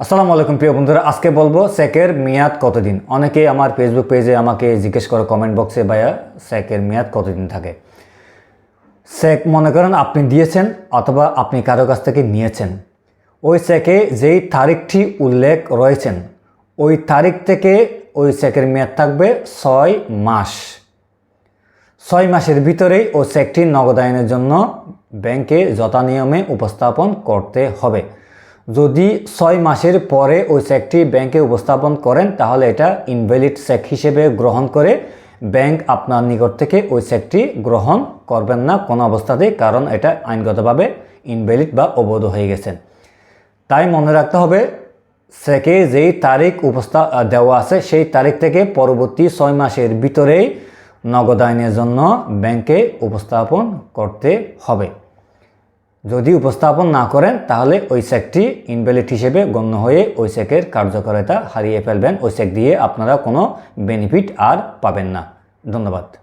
আসসালামু আলাইকুম, প্রিয় বন্ধুরা। আজকে বলব চেকের মেয়াদ কতদিন? অনেকেই আমার ফেসবুক পেজে আমাকে জিজ্ঞেস করে কমেন্ট বক্সে ভাইয়া চেকের মেয়াদ কতদিন থাকে? চেক মনে করেন আপনি দিয়েছেন অথবা আপনি কারও কাছ থেকে নিয়েছেন। ওই চেকে যেই তারিখটি উল্লেখ রয়েছেন, ওই তারিখ থেকে ওই চেকের মেয়াদ থাকবে ছয় মাস। ছয় মাসের ভিতরেই ও চেকটি নগদায়নের জন্য ব্যাংকে যথা নিয়মে উপস্থাপন করতে হবে। যদি ছয় মাসের পরে ওই চেকটি ব্যাংকে উপস্থাপন করেন, তাহলে এটা ইনভ্যালিড চেক হিসেবে গ্রহণ করে ব্যাংক আপনার নিকট থেকে ওই চেকটি গ্রহণ করবেন না কোনো অবস্থাতেই, কারণ এটা আইনগতভাবে ইনভ্যালিড বা অবৈধ হয়ে গেছেন তাই মনে রাখতে হবে চেকে যেই তারিখ উপস্থা দেওয়া আছে, সেই তারিখ থেকে পরবর্তী ছয় মাসের ভিতরেই নগদায়নের জন্য ব্যাংকে উপস্থাপন করতে হবে। যদি উপস্থাপন না করেন, তাহলে ওই চেকটি ইনভ্যালিড হিসেবে গণ্য হয়ে ওই চেকের কার্যকারিতা হারিয়ে ফেলবেন। ওই চেক দিয়ে আপনারা কোনো বেনিফিট আর পাবেন না। ধন্যবাদ।